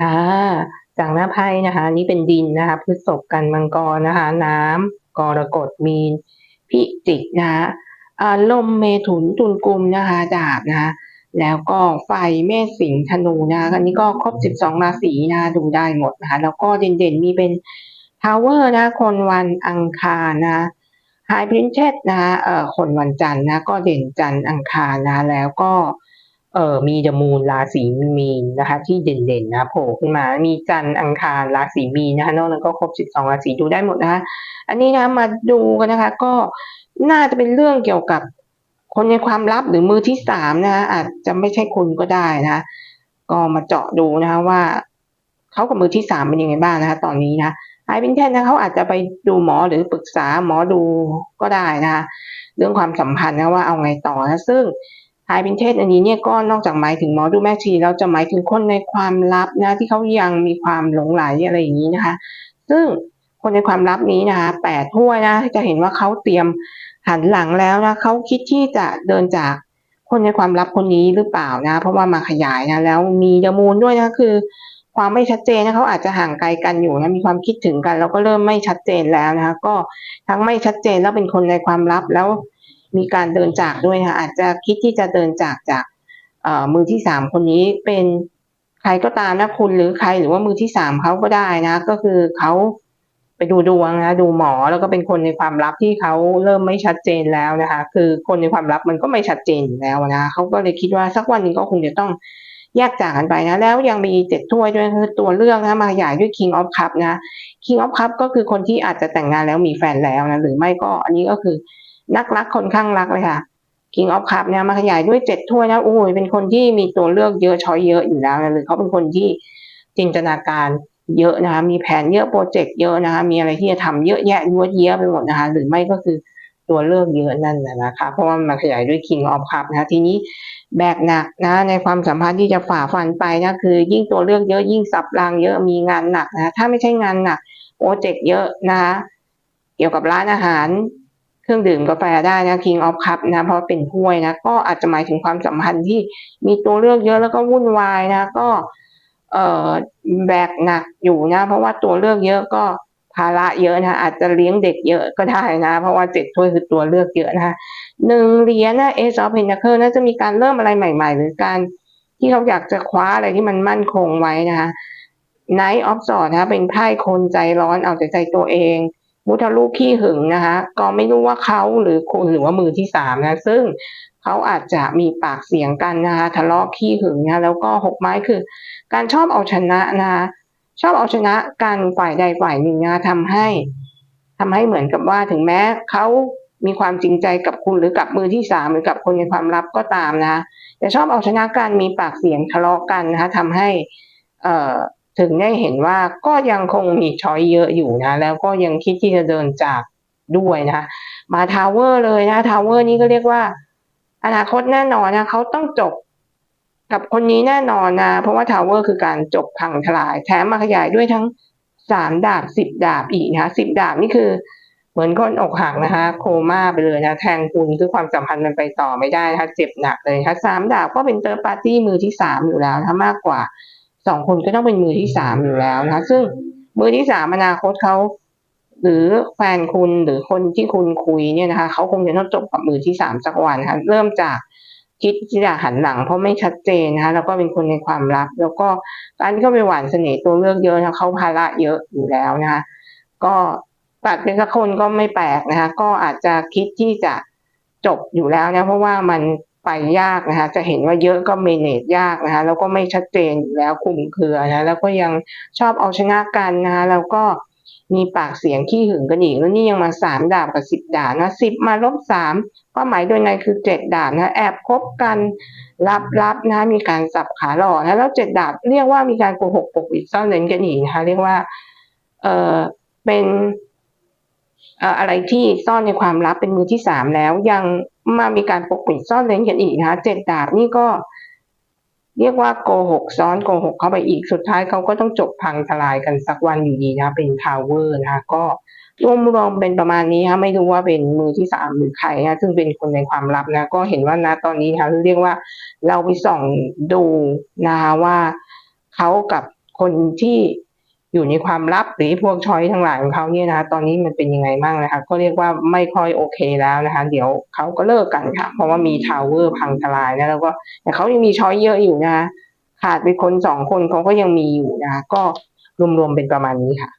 ค่ะจากหน้าไพ่นะคะ นี่เป็นดินนะคะพฤษภกันมังกรนะคะ น้ำกรกฎมีนพิจิกนะคะลมเมถุนตุลกุมนะคะดาบนะคะแล้วก็ไฟเมษสิงธนูนะคะอันนี้ก็ครบสิบสองราศีนะคะดูได้หมดนะคะแล้วก็เด่นๆ มีเป็นทาวเวอร์นะคนวันอังคารนะไฮพรินเชสนะเอ่อคนวันจันทร์นะก็เด่นจันทร์อังคารนะแล้วก็ เออมีดมูนราศีมีนนะคะ ที่เด่นๆนะโผล่ขึ้นมา มีจันทร์อังคารราศีมีนนะคะนอกนั้นก็ครบ 12 ราศีดูได้หมดนะคะอันนี้นะมาดูกันนะคะ ก็น่าจะเป็นเรื่องเกี่ยวกับคนในความลับหรือมือที่สามนะคะอาจจะไม่ใช่คุณก็ได้นะคะก็มาเจาะดูนะคะว่าเขากับมือที่สามเป็นยังไงบ้างนะคะ ตอนนี้นะไอเป็นแท่นนะเขาอาจจะไปดูหมอหรือปรึกษาหมอดูก็ได้นะคะเรื่องความสัมพันธ์นะว่าเอาไงต่อนะซึ่ง หายเป็นเทศอันนี้เนี่ยก็นอกจากหมายถึงหมอดูแม่ชีเราจะหมายถึงคนในความลับนะที่เขายังมีความหลงไหลอะไรอย่างนี้นะคะ ซึ่งคนในความลับนี้นะคะแปดถ้วยนะจะเห็นว่าเขาเตรียมหันหลังแล้วนะเขาคิดที่จะเดินจากคนในความลับคนนี้หรือเปล่านะ เพราะว่ามาขยายนะแล้วมีเดมูลด้วยนะคือ ความไม่ชัดเจนนะเขาอาจจะห่างไกลกันอยู่นะมีความคิดถึงกัน แล้วก็เริ่มไม่ชัดเจนแล้วนะคะ ก็ทั้งไม่ชัดเจนแล้วเป็นคนในความลับแล้ว มีการเดินจากด้วยนะคะอาจจะคิดที่จะเดินจากจากมือที่สามคนนี้เป็นใครก็ตามนะคุณหรือใครหรือว่ามือที่สามเขาก็ได้นะ ก็คือเขาไปดูดวงนะดูหมอแล้วก็เป็นคนในความลับที่เขาเริ่มไม่ชัดเจนแล้วนะคะ คือคนในความลับมันก็ไม่ชัดเจนอยู่แล้วนะเขาก็เลยคิดว่าสักวันหนึ่งก็คงจะต้องแยกจากกันไปนะ แล้วยังมีเจ็ดถ้วยด้วยคือตัวเลือกนะมาขยายด้วย King of Cup นะ King of Cup ก็คือคนที่อาจจะแต่งงานแล้วมีแฟนแล้วนะหรือไม่ก็อันนี้ก็คือ นักรักคนข้างรักเลยค่ะ King of Cup เนี่ยมาขยายด้วยเจ็ดถ้วยนะโอ้ยเป็นคนที่มีตัวเลือกเยอะช้อยเยอะอยู่แล้วนะหรือเขาเป็นคนที่จินตนาการเยอะนะคะมีแผนเยอะโปรเจกต์เยอะนะคะมีอะไรที่จะทำเยอะแยะยวดเยอะไปหมดนะคะหรือไม่ก็คือตัวเลือกเยอะนั่นนะคะ เพราะว่ามาขยายด้วย King of Cup นะคะทีนี้แบกหนักนะในความสัมพันธ์ที่จะฝ่าฟันไปนะคือ ยิ่งตัวเลือกเยอะยิ่งสับรางเยอะมีงานหนักนะถ้าไม่ใช่งานหนักโปรเจกต์เยอะนะคะเกี่ยวกับร้านอาหาร ครื่องดื่มกาแฟได้นะ King of Cup นะ เพราะเป็นถ้วยนะ ก็อาจจะหมายถึงความสัมพันธ์ที่มีตัวเลือกเยอะแล้วก็วุ่นวายนะ ก็เออแบกหนักอยู่นะ เพราะว่าตัวเลือกเยอะก็ภาระเยอะนะ อาจจะเลี้ยงเด็กเยอะก็ได้นะ เพราะว่าเจ็ดถ้วยคือตัวเลือกเยอะนะคะหนึ่งเหรียญนะเอซอฟเพนเคิลน่าจะมีการเริ่มอะไรใหม่ ๆ หรือการที่เขาอยากจะคว้าอะไรที่มันมั่นคงไว้นะคะไนท์ออฟสอดนะเป็นไพ่คนใจร้อนเอาแต่ใจตัวเอง มุทะลุขี้หึงนะคะ ก็ไม่รู้ว่าเขาหรือคุณหรือว่ามือที่สามนะ ซึ่งเขาอาจจะมีปากเสียงกันนะคะทะเลาะขี้หึงนะแล้วก็หกไม้คือ การชอบเอาชนะนะคะชอบเอาชนะการฝ่ายใดฝ่ายหนึ่งนะทำให้ทำให้เหมือนกับว่าถึงแม้เขามีความจริงใจกับคุณหรือกับมือที่สามหรือกับคนในความลับก็ตามนะแต่ชอบเอาชนะการมีปากเสียงทะเลาะกันนะคะทำให้ เอ่อ ถึงได้เห็นว่าก็ยังคงมีช้อยเยอะอยู่นะ แล้วก็ยังคิดที่จะเดินจากด้วยนะ มาทาวเวอร์เลยนะทาวเวอร์นี้ก็เรียกว่า อนาคตแน่นอนนะเขาต้องจบกับคนนี้แน่นอนนะ เพราะว่าทาวเวอร์คือการจบพังทลาย แถมมาขยายด้วยทั้งสามดาบสิบดาบอีกนะสิบดาบนี่คือเหมือนคนอกหักนะคะ โคม่าไปเลยนะ แทงคุณคือความสัมพันธ์มันไปต่อไม่ได้นะคะเจ็บหนักเลยนะคะสามดาบก็เป็นเตอร์ปาร์ตี้มือที่สามอยู่แล้วถ้ามากกว่า สองคนก็ต้องเป็นมือที่สามอยู่แล้วนะคะ ซึ่งมือที่สามอนาคตเขาหรือแฟนคุณหรือคนที่คุณคุยเนี่ยนะคะเขาคงจะต้องจบกับมือที่สามสักวันนะคะเริ่มจากคิดที่จะหันหลังเพราะไม่ชัดเจนนะคะแล้วก็เป็นคนในความรักแล้วก็การที่เขาไปหวานเสน่ห์ตัวเลือกเยอะนะเขาภาระเยอะอยู่แล้วนะคะก็ตัดเป็นสักคนก็ไม่แปลกนะคะก็อาจจะคิดที่จะจบอยู่แล้วนะเพราะว่ามัน ไปยากนะคะ จะเห็นว่าเยอะก็เมเนจยากนะคะ แล้วก็ไม่ชัดเจนอยู่แล้วคุมเครือนะแล้วก็ยังชอบเอาชนะกันนะคะแล้วก็มีปากเสียงขี้หึงกันอีกแล้วนี่ยังมาสามดาบกับสิบดาบนะสิบมาลบสามก็หมายโดยในคือเจ็ดดาบนะแอบคบกันลับๆนะมีการสับขาหล่อนะแล้วเจ็ดดาบเรียกว่ามีการโกหกปกปิดซ่อนเร้นกันอีกนะคะเรียกว่าเออเป็น อะไรที่ซ่อนในความลับเป็นมือที่สามแล้ว ยังมามีการปกปิดซ่อนเร้นกันอีกนะคะเจ็ดดาบนี่ก็ เรียกว่าโกหกซ้อนโกหกเข้าไปอีกสุดท้ายเขาก็ต้องจบพังทลายกันสักวันอยู่ดีนะเป็นทาวเวอร์นะคะก็รวมรวมเป็นประมาณนี้ค่ะไม่รู้ว่าเป็นมือที่สามหรือใครนะซึ่งเป็นคนในความลับนะ ก็เห็นว่านะตอนนี้ค่ะเรียกว่าเราไปส่องดูนะคะว่าเขากับคนที่ อยู่ในความลับหรือพวกช้อยทั้งหลายของเขาเนี่ยนะคะ ตอนนี้มันเป็นยังไงบ้างนะคะ ก็เรียกว่าไม่ค่อยโอเคแล้วนะคะ เดี๋ยวเขาก็เลิกกันค่ะ เพราะว่ามีทาวเวอร์พังทลายนะแล้วก็แต่เขายังมีช้อยเยอะอยู่นะคะขาดไปคนสองคนเขาก็ยังมีอยู่นะคะก็รวมๆเป็นประมาณนี้ค่ะ